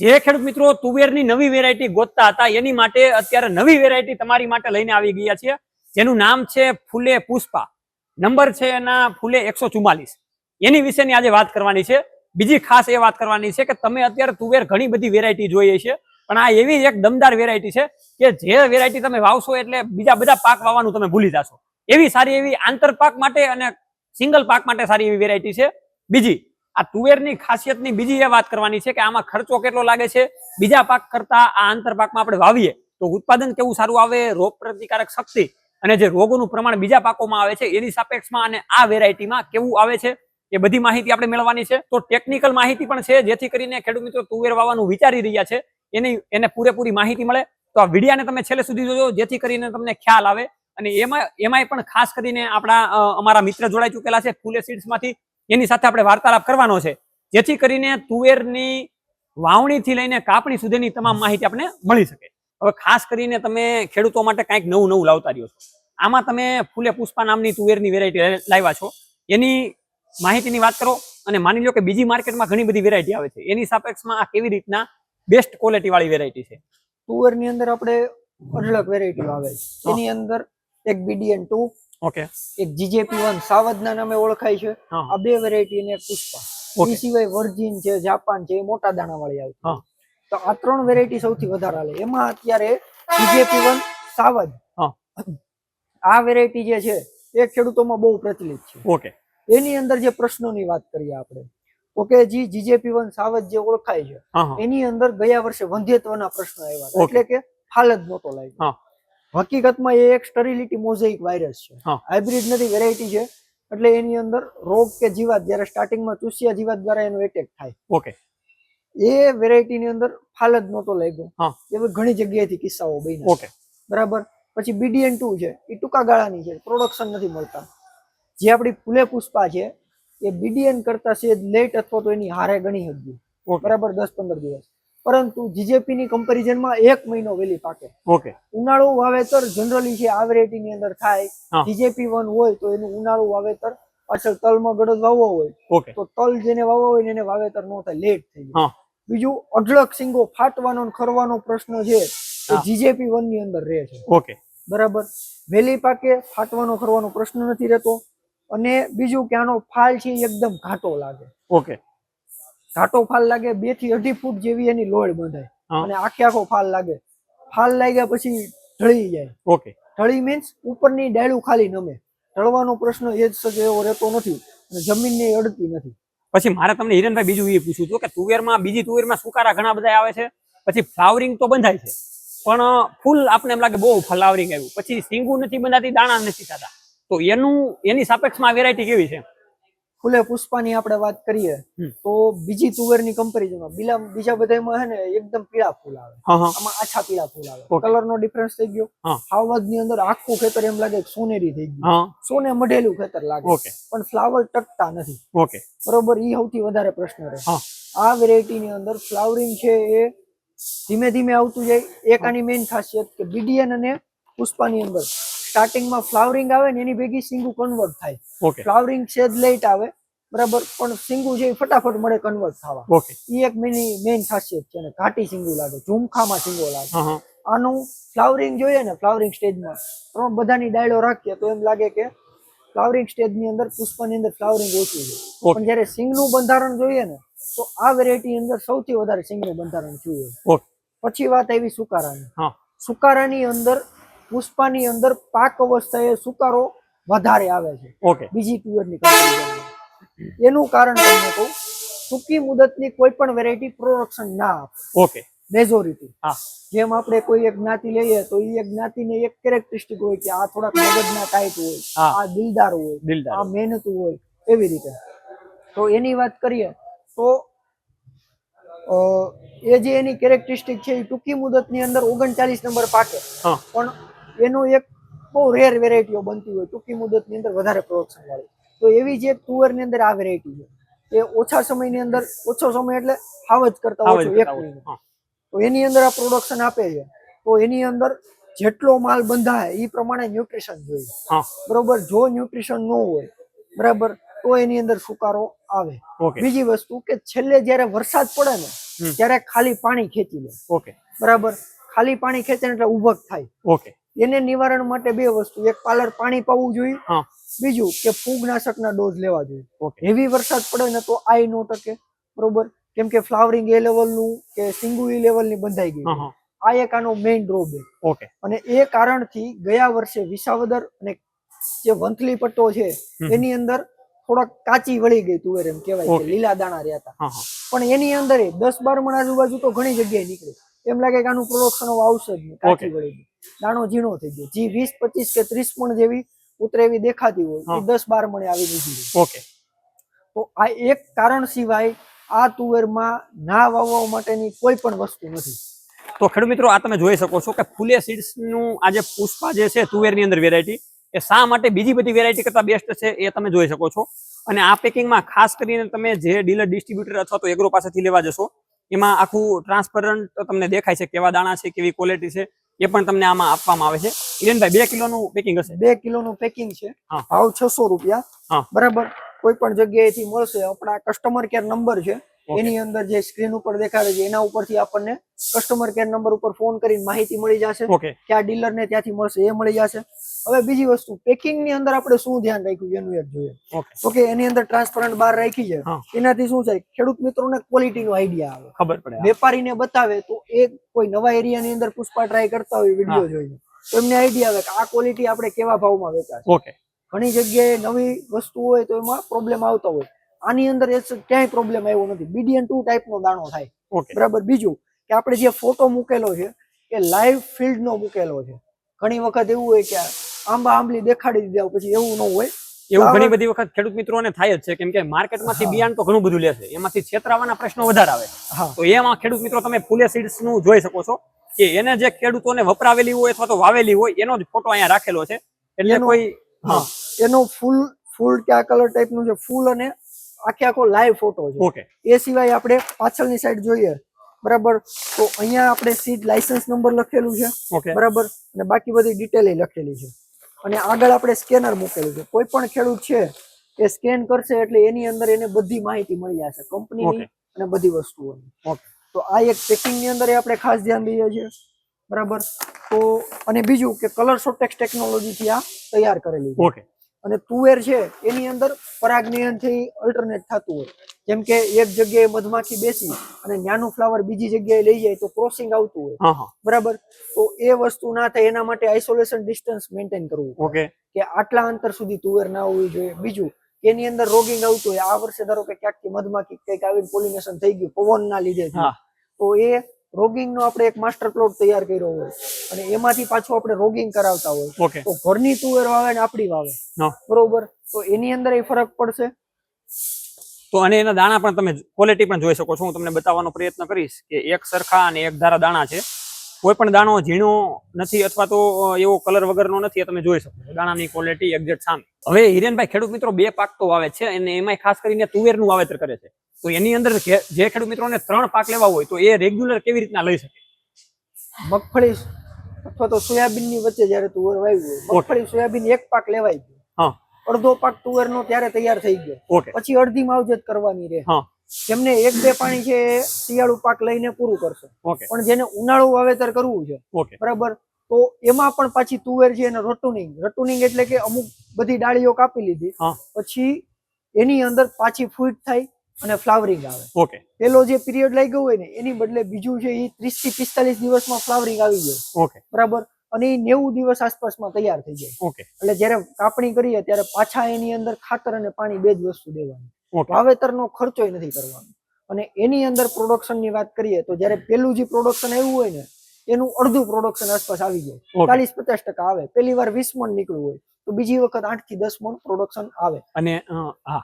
જે ખેડૂત મિત્રો તુવેરની નવી વેરાયટી ગોતતા હતા, એની માટે અત્યારે નવી વેરાયટી તમારી માટે લઈને આવી ગયા છીએ. જેનું નામ છે ફૂલે પુષ્પા. નંબર છે એના ફૂલે એકસો એની વિશેની આજે વાત કરવાની છે. બીજી ખાસ એ વાત કરવાની છે કે તમે અત્યારે તુવેર ઘણી બધી વેરાયટી જોઈએ છે, પણ આ એવી એક દમદાર વેરાયટી છે કે જે વેરાયટી તમે વાવશો એટલે બીજા બધા પાક વાવવાનું તમે ભૂલી જશો. એવી સારી એવી આંતર પાક માટે અને સિંગલ પાક માટે સારી એવી વેરાયટી છે. બીજી આ તુવેરની ખાસિયતની બીજી એ વાત કરવાની છે કે આમાં ખર્ચો કેટલો લાગે છે? બીજા પાક કરતા આ આંતર પાકમાં આપણે વાવીએ તો ઉત્પાદન કેવું સારું આવે? રોગ પ્રતિકારક શક્તિ અને જે રોગોનું પ્રમાણ બીજા પાકોમાં આવે છે, એની સાપેક્ષમાં અને આ વેરાયટીમાં કેવું આવે છે? એ બધી માહિતી આપણે મેળવવાની છે. તો ટેકનિકલ માહિતી પણ છે, જેથી કરીને ખેડૂત મિત્રો તુવેર વાવવાનું વિચારી રહ્યા છે. એની, એને પૂરેપૂરી માહિતી મળે. તો આ વિડીયાને તમે છેલ્લે સુધી જોજો, જેથી કરીને તમને ખ્યાલ આવે. અને એમાં, એમાંય પણ ખાસ કરીને આપણા અમારા મિત્ર જોડાઈ ચૂકેલા છે ફૂલે સીડ્સમાંથી એની સાથે આપણે વાર્તાલાપ કરવાનો છે. જેથી કરીને તુવેરની વાવણીથી લઈને કાપણી સુધીની તમામ માહિતી આપણે મળી શકે. હવે ખાસ કરીને તમે ખેડૂતો માટે કંઈક નવું નવું લાવતા રહ્યો છો. આમાં તમે ફૂલે પુષ્પા નામની તુવેરની વેરાયટી લાવ્યા છો. એની માહિતીની વાત કરો અને માની લો કે બીજી માર્કેટમાં ઘણી બધી વેરાયટી આવે છે. એની સાપેક્ષમાં આ કેવી રીતના બેસ્ટ ક્વોલિટી વાળી વેરાયટી છે? તુવેરની અંદર આપણે અઢળક વેરાયટીઓ આવે છે. એની અંદર એક બીડીએન ટુ ઓકે એક જીજેપી વન સાવદના નામે ઓળખાય છે. આ બે વેરાયટી અને પુષ્પા. એ સિવાય વર્જિન છે જાપાન છે એ મોટા દાણા વાળી આવે તો આ ત્રણ વેરાયટી સૌથી વધારે હાલે. એમાં અત્યારે જીજેપી વન સાવજ આ વેરાયટી જે છે એ ખેડૂતોમાં બહુ પ્રચલિત છે. ઓકે એની અંદર જે પ્રશ્નોની વાત કરીએ આપણે તો કે જી જીજેપી વન સાવજ જે ઓળખાય છે એની અંદર ગયા વર્ષે વંધ્યત્વના પ્રશ્નો આવ્યા એટલે કે હાલત નહોતો લાગ્યો. હકીકતમાં એ એક સ્ટરીલિટી મોઝેઇક વાયરસ છે. હાઇબ્રિડ નથી વેરાયટી છે. એટલે એની અંદર રોગ કે જીવાત જ્યારે સ્ટાર્ટિંગમાં ચૂસિયા જીવાત દ્વારા એનો એટેક થાય. ઓકે એ વેરાયટી ની અંદર ફાલ જ નહોતો લાગ્યો. એવી ઘણી જગ્યાએથી કિસ્સાઓ બન્યા ઓકે બરાબર? પછી બીડીએન ટુ છે. એ ટૂંકા ગાળાની છે. પ્રોડક્શન નથી મળતા. જે આપણી ફૂલે પુષ્પા છે એ બીડીએન કરતા સેજ લેટ અથવા તો એની હારે ગણી હતી બરાબર? દસ પંદર દિવસ. પરંતુ જીજેપી ની કમ્પેરિઝનમાં એક મહિનો વહેલી પાકે. ઓકે. ઉનાળુ વાવેતર જનરલી છે આ વેરાયટી ની અંદર થાય. જીજેપી વન હોય તો એનું ઉનાળુ વાવેતર પાછળ તલમાં ગળદ વાવવો હોય. તો તલ જેને વાવવો હોય એને વાવેતર ન થાય લેટ થઈ જાય. બીજું અઢળક સિંગો ફાટવાનો ખરવાનો પ્રશ્ન છે એ જીજેપી વનની અંદર રહે છે. ઓકે. બરાબર? વહેલી પાકે ફાટવાનો ખરવાનો પ્રશ્ન નથી રહેતો. અને બીજું કે આનો ફાલ છે એકદમ ઘાટો લાગે. ઓકે. ઘાટો ફાલ લાગે બેથી અઢી ફૂટ જેવી એની લોડ બંધાય. અને આખે આખો ફાલ લાગે. ફાલ લાગ્યા પછી ઢળી જાય. ઓકે ઢળી મીન્સ ઉપરની ડાળું ખાલી નમે. ઢળવાનો પ્રશ્ન એ જ સગે એવો રહેતો નથી. અને જમીનને અડતી નથી. પછી મારે તમને હિરણભાઈ બીજું એ પૂછવું હતું કે તુવેરમાં બીજી તુવેરમાં સુકારા ઘણા બધા આવે છે? પછી ફ્લાવરિંગ તો બંધાય છે. પણ ફૂલ આપણે એમ લાગે બહુ ફ્લાવરિંગ આવ્યું. પછી સિંગું નથી બંધાતી દાણા નથી થતા. તો એનું એની સાપેક્ષમાં વેરાયટી કેવી છે? ફૂલે પુષ્પાની આપણે વાત કરીએ તો બીજી તુવેરની કમ્પેરિઝનમાં બીલા બીજા બધામાં હે ને એકદમ પીળા ફૂલ આવે. આમાં આછા પીળા ફૂલ આવે. Okay. કલર નો ડિફરન્સ થઈ ગયો. હા. ની અંદર આખું ખેતર એમ લાગે સોનેરી થઈ ગયું. સોને મઢેલું ખેતર લાગે. પણ ફ્લાવર ટકતા નથી. ઓકે બરોબર ઈ સૌથી વધારે પ્રશ્ન રહે. આ વેરાયટી ની અંદર ફ્લાવરિંગ છે એ ધીમે ધીમે આવતું જાય. એક આની મેઇન ખાસિયત કે બીડીએન અને પુષ્પાની અંદર સ્ટાર્ટિંગમાં ફ્લાવરિંગ આવે ને એની ભેગી સિંગુ કન્વર્ટ થાય. ફ્લાવરિંગ છે જ લેટ આવે બરાબર? પણ સિંગુ છે એ ફટાફટ મળે કન્વર્ટ થવા. એ એક મેની મેઇન ખાસિયત છે અને ઘાટી સિંગુ લાગે ઝુમખામાં સિંગો લાગે. આનું ફ્લાવરિંગ જોઈએ ને ફ્લાવરિંગ સ્ટેજમાં ત્રણ બધાની ડાયલો રાખીએ તો એમ લાગે કે ફ્લાવરિંગ સ્ટેજની અંદર પુષ્પની અંદર ફ્લાવરિંગ ઓછું છે. પણ જ્યારે સિંગનું બંધારણ જોઈએ ને તો આ વેરાયટી અંદર સૌથી વધારે સિંગનું બંધારણ જોઈએ પછી વાત આવી સુકારાની. સુકારાની અંદર પુષ્પાની અંદર પાક અવસ્થાએ સુકારો વધારે આવે છે. ઓકે. બીજી તુવેરની એનું કારણ તમને કહું ટૂંકી મુદતની કોઈ પણ વેરાયટી પ્રોડક્શન ના આપે. ઓકે. મેજોરિટી હા. જેમ આપણે કોઈ એક જ્ઞાતિ લઈએ તો એ એક જ્ઞાતિને એક કેરેક્ટરિસ્ટિક હોય કે આ થોડાક મગજના ટાઈટ હોય આ દિલદાર હોય આ મહેનતું હોય એવી રીતે. તો એની વાત કરીએ તો એ જે એની કેરેક્ટરિસ્ટિક છે એ ટૂંકી મુદતની અંદર ઓગણચાલીસ નંબર પાકે. પણ એનું એક બહુ રેર વેરાયટીઓ બનતી હોય ટૂંકી મુદતની અંદર વધારે પ્રોડક્શન વાળી. તો એવી જે તુવેરની અંદર આ વેરાયટી છે. એ ઓછા સમયની અંદર ઓછો સમય એટલે હાવ જ કરતા ઓછો એક મહિનો. તો એની અંદર આ પ્રોડક્શન આપે છે. તો એની અંદર જેટલો માલ બંધાય એ પ્રમાણે ન્યુટ્રિશન જોઈએ. બરોબર જો ન્યુટ્રિશન ન હોય બરાબર તો એની અંદર સુકારો આવે. બીજી વસ્તુ કે છેલ્લે જયારે વરસાદ પડે ને ત્યારે ખાલી પાણી ખેંચી લે. ઓકે. બરાબર ખાલી પાણી ખેંચે એટલે ઉભક થાય. ઓકે. એને નિવારણ માટે બે વસ્તુ. એક પાલર પાણી પાવું જોઈએ બીજું કે ફૂગનાશકના ડોઝ લેવા જોઈએ. હેવી વરસાદ પડે ને તો આઈ નો ટકે બરોબર? કેમ કે ફ્લાવરિંગ એ લેવલનું કે સિંગુ એ લેવલની બંધાઈ ગઈ આ એક આનો મેઇન ડ્રોબેક ઓકે. અને એ કારણથી ગયા વર્ષે વિસાવદર અને જે વંથલી પટ્ટો છે એની અંદર થોડાક કાચી વળી ગઈ તુવેર એમ કહેવાય લીલા દાણા રહ્યા હતા પણ એની અંદર દસ બાર મણ આજુબાજુ તો ઘણી જગ્યાએ નીકળી. એમ લાગે કે આનું પ્રોડક્શન આવશે જ નહીં. કાચી વળી ગઈ. દાણો ઝીણો થઈ ગયો. જી વીસ પચીસ કે ત્રીસ મણ જેવી ઉતરે એવી દેખાતી હોય એ દસ બાર મણે આવી દીધી ઓકે. તો આ એક કારણ સિવાય આ તુવેરમાં ના વાવવા માટેની કોઈ પણ વસ્તુ નથી. તો ખેડૂત મિત્રો આ તમે જોઈ શકો છો કે ફૂલે seeds નું આ જે પુષ્પા જે છે તુવેરની અંદર વેરાયટી એ શા માટે બીજી બધી વેરાયટી કરતા બેસ્ટ છે એ તમે જોઈ શકો છો. અને આ પેકિંગમાં ખાસ કરીને તમે જે ડીલર ડિસ્ટ્રીબ્યુટર અથવા તો એગ્રો પાસેથી લેવા જશો એમાં આખું ટ્રાન્સપરન્ટ તમને દેખાય છે કેવા દાણા છે કેવી ક્વોલિટી છે એ પણ તમને આમાં આપવામાં આવે છે. હિરેનભાઈ બે કિલોનું પેકિંગ હશે? બે કિલોનું પેકિંગ છે. ભાવ છસો રૂપિયા. બરાબર? કોઈ પણ જગ્યાએથી મળશે. આપણા કસ્ટમર કેર નંબર છે. એની અંદર જે સ્ક્રીન ઉપર દેખાડે છે એના ઉપરથી આપણને કસ્ટમર કેર નંબર ઉપર ફોન કરીને માહિતી મળી જશે. કે આ ડીલર ને ત્યાંથી મળશે. એ મળી જશે. હવે બીજી વસ્તુ પેકિંગની અંદર આપણે શું ધ્યાન રાખ્યું એનું એક જોઈએ. ઓકે તો કે એની અંદર ટ્રાન્સપરન્ટ બહાર રાખી છે. એનાથી શું થાય? ખેડૂત મિત્રોને ક્વોલિટી નો આઈડિયા આવે. ખબર પડે વેપારીને બતાવે તો એ કોઈ નવા એરિયાની અંદર પુષ્પા ટ્રાય કરતા હોય વીડિયો. જોઈને. તો એમને આઈડિયા આવે કે આ ક્વોલિટી આપણે કેવા ભાવમાં વેચાશે. ઓકે ઘણી જગ્યાએ નવી વસ્તુ હોય તો એમાં પ્રોબ્લેમ આવતા હોય. આની અંદર એ ક્યાંય પ્રોબ્લેમ આવ્યો નથી. બીડીએન ટુ ટાઈપનો દાણો થાય. બરાબર? બીજું કે આપણે જે ફોટો મૂકેલો છે એ લાઈવ ફિલ્ડ નો મૂકેલો છે. ઘણી વખત એવું હોય કે આંબા આંબલી દેખાડી દીધા પછી એવું ન હોય. એવું ઘણી બધી વખત ખેડૂત મિત્રોને થાય જ છે. કેમ કે માર્કેટમાંથી. બિયારણ તો ઘણું બધું લે છે. એમાંથી છેતરાવાના પ્રશ્નો વધારે આવે. તો એમાં ખેડૂત મિત્રો તમે ફૂલે સીડ્સનું જોઈ શકો છો કે એને જે ખેડૂતોને વપરાવેલી હોય અથવા તો વાવેલી હોય એનો જ ફોટો અહીંયા રાખેલો છે. એટલે કોઈ હા. એનો ફૂલ ફૂલ કે આ કલર ટાઈપનું છે? ફૂલ અને આખે આખો લાઈવ ફોટો છે. ઓકે એ સિવાય આપણે પાછળની સાઈડ જોઈએ. બરાબર? તો અહીંયા આપણે સીટ લાયસન્સ નંબર લખેલું છે. ઓકે બરાબર? અને બાકી બધી ડિટેલ લખેલી છે. અને આગળ આપણે સ્કેનર મૂકેલું છે. કોઈ પણ ખેડૂત છે એ સ્કેન કરશે એટલે એની અંદર એને બધી માહિતી મળી જશે. કંપનીની અને બધી વસ્તુઓની. તો આ એક પેકિંગની અંદર આપણે ખાસ ધ્યાન દઈએ છીએ. બરાબર? તો અને બીજું કે કલર સોટેક્સ ટેકનોલોજી થી આ તૈયાર કરેલી ઓકે અને તુવેર છે એની અંદર પરાગનયનથી અલ્ટરનેટ થતું હોય. જેમ કે એક જગ્યાએ મધમાખી બેસી અને નાનું ફ્લાવર બીજી જગ્યાએ લઈ જાય તો ક્રોસિંગ આવતું હોય. બરાબર? તો એ વસ્તુ ના થાય એના માટે આઇસોલેશન ડિસ્ટન્સ મેન્ટેન કરવું ઓકે કે આટલા અંતર સુધી તુવેર ના હોવી જોઈએ. બીજું કે એની અંદર રોગિંગ આવતું હોય આ વર્ષે ધારો કે ક્યાંકથી મધમાખી કંઈક આવીને પોલિનેશન થઈ ગયું પવનના લીધે હા. તો એ રોગિંગ નો આપણે એક માસ્ટર પ્લોટ તૈયાર કર્યો હોય. અને એમાંથી પાછું આપણે રોગિંગ કરાવતા હોય. તો ઘરની તુવેર વાવે ને આપણી વાવે. બરોબર? તો એની અંદર એ ફરક પડશે. તો અને એના દાણા પણ તમે ક્વોલિટી પણ જોઈ શકો છો. હું તમને બતાવવાનો પ્રયત્ન કરીશ કે એક સરખા અને એક ધારા દાણા છે. કોઈ પણ દાણો ઝીણો નથી અથવા તો એવો કલર વગરનો નથી તમે જોઈ શકો છો. દાણાની ક્વોલિટી એક્ઝેક્ટ સામે. હવે હિરેનભાઈ ખેડૂત મિત્રો બે પાક તો વાવે છે અને એમાં ખાસ કરીને તુવેરનું વાવેતર કરે છે. તો એની અંદર જે ખેડૂત મિત્રોને ત્રણ પાક લેવા હોય તો એ રેગ્યુલર કેવી રીતના લઈ શકે? મગફળી અથવા તો સોયાબીનની વચ્ચે જયારે તુવેર વાવી હોય મગફળી સોયાબીન એક પાક લેવાય ગયો. હા. અડધો પાક તુવેરનો ત્યારે તૈયાર થઈ ગયો. પછી અડધી માવજત કરવાની રહે. હા. જેમને એક બે પાણી છે શિયાળુ પાક લઈને પૂરું કરશે. પણ જેને ઉનાળુ વાવેતર કરવું છે બરાબર? તો એમાં પણ પાછી તુવેર છે એને રટુનિંગ. રટુનિંગ એટલે કે અમુક બધી ડાળીઓ કાપી લીધી. પછી એની અંદર પાછી ફૂટ થાય અને ફ્લાવરિંગ આવે. ઓકે. પેલો જે પીરિયડ ગયો હોય ને એની બદલે બીજું છે એ ત્રીસથી પિસ્તાલીસ દિવસમાં ફ્લાવરિંગ આવી ગયો. ઓકે. બરાબર? અને એ નેવું દિવસ આસપાસમાં તૈયાર થઈ જાય. ઓકે. એટલે જયારે કાપણી કરીએ ત્યારે પાછા એની અંદર ખાતર અને પાણી બે જ વસ્તુ દેવાની. વાવેતર વાવેતરનો ખર્ચો નથી કરવાનો. અને એની અંદર પ્રોડક્શનની વાત કરીએ તો જયારે પેલું જે પ્રોડક્શન આવ્યું હોય ને એનું અડધું પ્રોડક્શન આસપાસ આવી જાય. ચાલીસ પચાસ ટકા આવે. પહેલી વાર વીસ મણ નીકળ્યું હોય તો બીજી વખત આઠથી દસ મણ પ્રોડક્શન આવે. અને હા.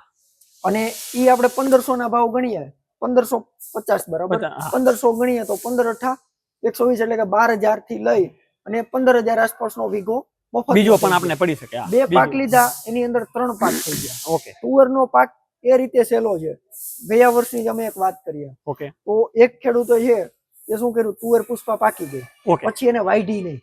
અને એ આપણે પંદરસો ના ભાવ ગણીએ. પંદરસો પચાસ બરાબર? પંદરસો ગણીએ તો પંદર અઠા એકસો વીસ એટલે કે બાર હજારથી લઈ અને પંદર હજાર આસપાસનો વીઘો બીજો પણ આપણે પડી શકે બે પાક લીધા એની અંદર ત્રણ પાક થઈ ગયા. ઓકે. તુવરનો પાક એ રીતે સહેલો છે. ગયા વર્ષની જ અમે એક વાત કરીએ. ઓકે. તો એક ખેડૂતો છે એ શું કર્યું? તુવેર પુષ્પા પાકી ગઈ. પછી એને વાઢી નહીં.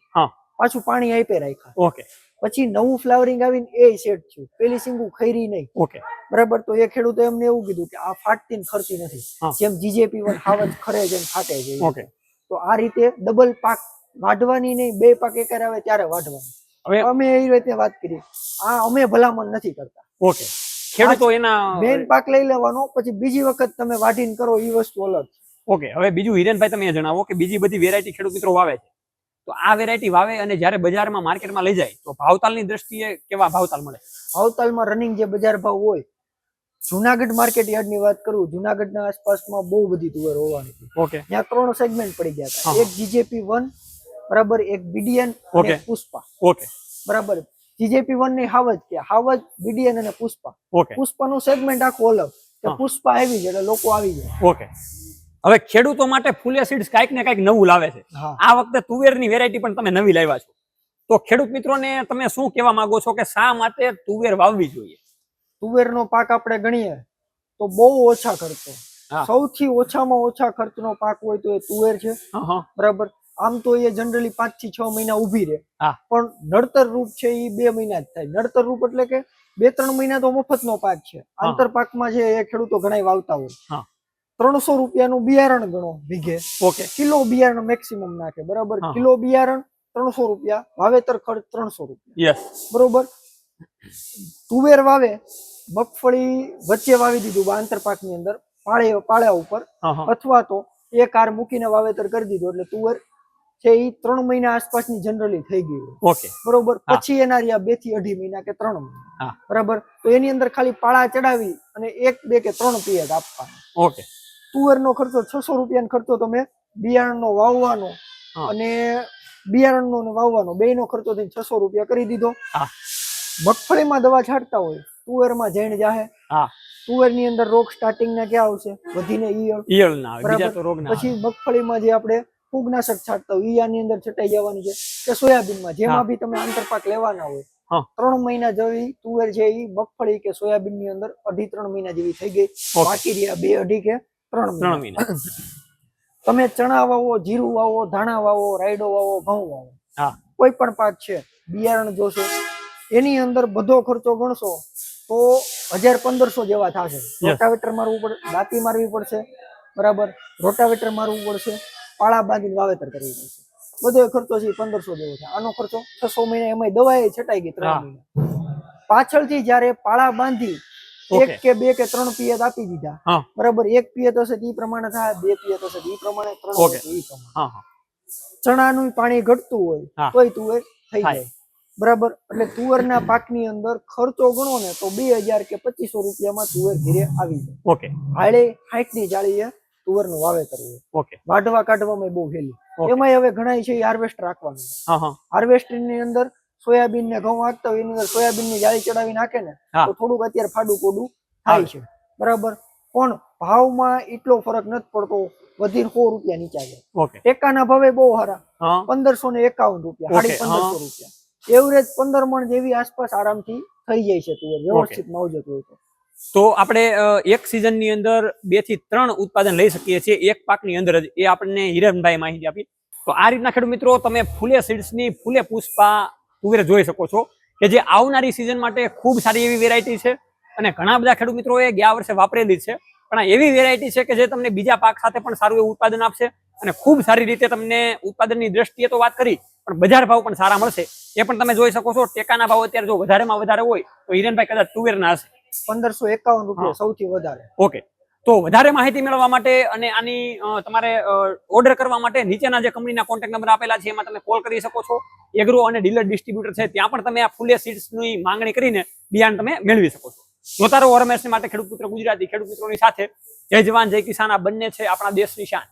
પાછું પાણી આપે રાખ્યા. ઓકે. પછી નવું ફ્લાવરિંગ આવીને એ સેટ થયું. પેલી સિંગુ ખૈરી નહીં. ઓકે. બરાબર? તો એ ખેડૂતો એમને એવું કીધું કે આ ફાટતી ને ખરતી નથી. જેમ જીજેપી વન હાવજ ખરે જેમ ફાટે છે. ઓકે. તો આ રીતે ડબલ પાક વાઢવાની નહીં બે પાક એકારે આવે ત્યારે વાઢવાની. હવે અમે એ રીતે વાત કરી. આ અમે ભલામણ નથી કરતા. ઓકે. ખેડૂતો એના મેઇન પાક લઈ લેવાનો પછી બીજી વખત તમે વાઢીને કરો એ વસ્તુ અલગ. ઓકે. હવે બીજું હિરેનભાઈ તમે જણાવો કે બીજી બધી વેરાયટી ખેડૂત મિત્રો વાવે છે. તો આ વેરાયટી વાવે અને જ્યારે બજારમાં માર્કેટમાં લઈ જાય તો ભાવતાલની દ્રષ્ટિએ કેવા ભાવતાલ મળે? ભાવતાલમાં રનિંગ જે બજાર ભાવ હોય જુનાગઢ માર્કેટ યાર્ડની વાત કરું જુનાગઢના આસપાસમાં બહુ બધી તુવેર હોવાની ઓકે. ત્યાં ત્રણ સેગમેન્ટ પડી ગયા હતા. એક જીજેપી વન બરાબર એક બીડીએન ઓકે. પુષ્પા. ઓકે. બરાબર. જીજેપી વનની હાવજ કે હાવજ બીડીએન અને પુષ્પા. ઓકે. પુષ્પાનું સેગમેન્ટ આખું અલગ. કે પુષ્પા આવી જાય એટલે લોકો આવી જાય. ઓકે. હવે ખેડૂતો માટે ફૂલિયા સીડ્સ કાંઈક ને કાંઈક નવું લાવે છે. આ વખતે તુવેરની વેરાયટી પણ તમે નવી લાવ્યા છો. તો ખેડૂત મિત્રોને તમે શું કહેવા માંગો છો કે શા માટે તુવેર વાવવી જોઈએ? તુવેરનો પાક આપણે ગણીએ તો બહુ ઓછા ખર્ચો. સૌથી ઓછામાં ઓછા ખર્ચનો પાક હોય તો એ તુવેર છે. બરાબર. આમ તો એ જનરલી પાંચથી છ મહિના ઊભી રહે. પણ નડતર રૂપ છે એ બે મહિના જ થાય. નડતર રૂપ એટલે કે બે ત્રણ મહિના તો મફતનો પાક છે. આંતર પાકમાં છે એ ખેડૂતો ઘણા વાવતા હોય ત્રણસો રૂપિયાનું બિયારણ ગણો વીઘે. ઓકે. કિલો બિયારણ મેક્સિમમ નાખે. બરાબર? કિલો બિયારણ ત્રણસો રૂપિયા વાવેતર ખર્ચ ત્રણસો રૂપિયા. બરોબર? તુવેર વાવે મગફળી વચ્ચે વાવી દીધું આંતર પાકની અંદર પાળે પાળ્યા ઉપર. અથવા તો એ કાર મૂકીને વાવેતર કરી દીધું. એટલે તુવેર છે એ ત્રણ મહિના આસપાસની જનરલી થઈ ગઈ ઓકે બરોબર? પછી એના રહ્યા બેથી અઢી મહિના કે ત્રણ મહિના. બરાબર? તો એની અંદર ખાલી પાળા ચડાવી અને એક બે કે ત્રણ પિયત આપવાના. ઓકે તુવેરનો ખર્ચો છસો રૂપિયાનો ખર્ચો તમે બિયારણનો વાવવાનો અને બિયારણનો ને વાવવાનો. બેયનો ખર્ચો થઈને છસો રૂપિયા કરી દીધો. મગફળીમાં દવા છાંટતા હોય તુવેરમાં જૈન જાહે. હા. તુવેરની અંદર રોગ સ્ટાર્ટિંગ ના ક્યાં આવશે? વધીને ઈયળ. ઈયળ ના આવે બીજા. તો રોગ ના પછી મગફળીમાં જે આપણે ફૂગનાશક છાંટતા હોય ઈ આની અંદર છટાઈ જવાની છે. કે સોયાબીનમાં જેમાં બી તમે આંતરપાક લેવાના હોય ત્રણ મહિના જેવી તુવેર છે એ મગફળી કે સોયાબીનની અંદર અઢી ત્રણ મહિના જેવી થઈ ગઈ. બાકી રહ્યા બે અઢી કે ત્રણ મહિના. તમે ચણા વાવો જીરું વાવો ધાણા વાવો રાયડો વાવો ઘઉં વાવો કોઈ પણ પાક છે બિયારણ જોશે એની અંદર બધો ખર્ચો ગણશો તો હજાર પંદરસો જેવા થશે. રોટાવેટર મારવું પડે દાંતી મારવી પડશે બરાબર? રોટાવેટર મારવું પડશે. પાળા બાંધીને વાવેતર કરવી પડશે બધો ખર્ચો છે પંદરસો જેવો છે. આનો ખર્ચો છસો મહિના એમાં દવાએ છટાઈ ગઈ ત્રણ મહિના. પાછળથી જયારે પાળા બાંધી એક કે બે કે ત્રણ પિયત આપી દીધા બરાબર એક પિયત હશે એ પ્રમાણે થાય બે પિયત હશે એ પ્રમાણે ત્રણ ઈ પ્રમાણે. ચણાનું પાણી ઘટતું હોય. તોય તુવેર થઈ જાય. બરાબર એટલે તુવેરના પાકની અંદર ખર્ચો ગણો ને તો બે હજાર કે પચીસો રૂપિયામાં તુવેર ઘેરે આવી જાય. ઓકે. હાડે હાઈટની જાળીએ તુવેરનું વાવેતર હોય. ઓકે. વાઢવા કાઢવામાં બહુ હેલી. એમાં હવે ઘણા છે હાર્વેસ્ટર રાખવાનું. હાર્વેસ્ટરની અંદર સોયાબીન ને ઘઉં વાગતા હોય એની અંદર સોયાબીનની જાળી ચડાવી નાખે ને તો થોડુંક અત્યારે ફાડું કોડું થાય છે. બરાબર? પણ ભાવમાં એટલો ફરક નથી પડતો વધી સો રૂપિયા નીચા જાય. ટેકાના ભાવે બહુ સારા. પંદરસો ને એકાવન રૂપિયા સાડી પંદરસો રૂપિયા. એવરેજ પંદર મણ જેવી આસપાસ આરામથી થઈ જાય છે તુવર વ્યવસ્થિત માવજત હોય તો. તો આપણે એક સિઝનની અંદર બેથી ત્રણ ઉત્પાદન લઈ શકીએ છીએ, એક પાકની અંદર જ. એ આપણને હિરનભાઈ માહિતી આપી. તો આ રીતના ખેડૂત મિત્રો, તમે ફૂલે સીડ્સની, ફૂલે પુષ્પા તુવેર જોઈ શકો છો કે જે આવનારી સિઝન માટે ખૂબ સારી એવી વેરાયટી છે અને ઘણા બધા ખેડૂત મિત્રોએ ગયા વર્ષે વાપરેલી છે. પણ એવી વેરાયટી છે કે જે તમને બીજા પાક સાથે પણ સારું એવું ઉત્પાદન આપશે અને ખૂબ સારી રીતે તમને ઉત્પાદનની દ્રષ્ટિએ તો વાત કરી, પણ બજાર ભાવ પણ સારા મળશે. એ પણ તમે જોઈ શકો છો. ટેકાના ભાવ અત્યારે જો વધારેમાં વધારે હોય, તો હિરનભાઈ કદાચ તુવેરના હશે. પંદરસો એકાવન રૂપિયા સૌથી વધારે. ઓકે. તો વધારે માહિતી મેળવવા માટે અને આની તમારે ઓર્ડર કરવા માટે નીચેના જે કંપનીના કોન્ટેક્ટ નંબર આપેલા છે એમાં તમે કોલ કરી શકો છો. એગ્રો અને ડીલર ડિસ્ટ્રીબ્યુટર છે ત્યાં પણ તમે આ ફૂલે સીડ્સની માંગણી કરીને બિયારણ તમે મેળવી શકો છો. જોતા રહો માટે ખેડૂત પુત્ર ગુજરાતી ખેડૂત મિત્રોની સાથે. જય જવાન જય કિસાન આ બંને છે આપણા દેશની શાન.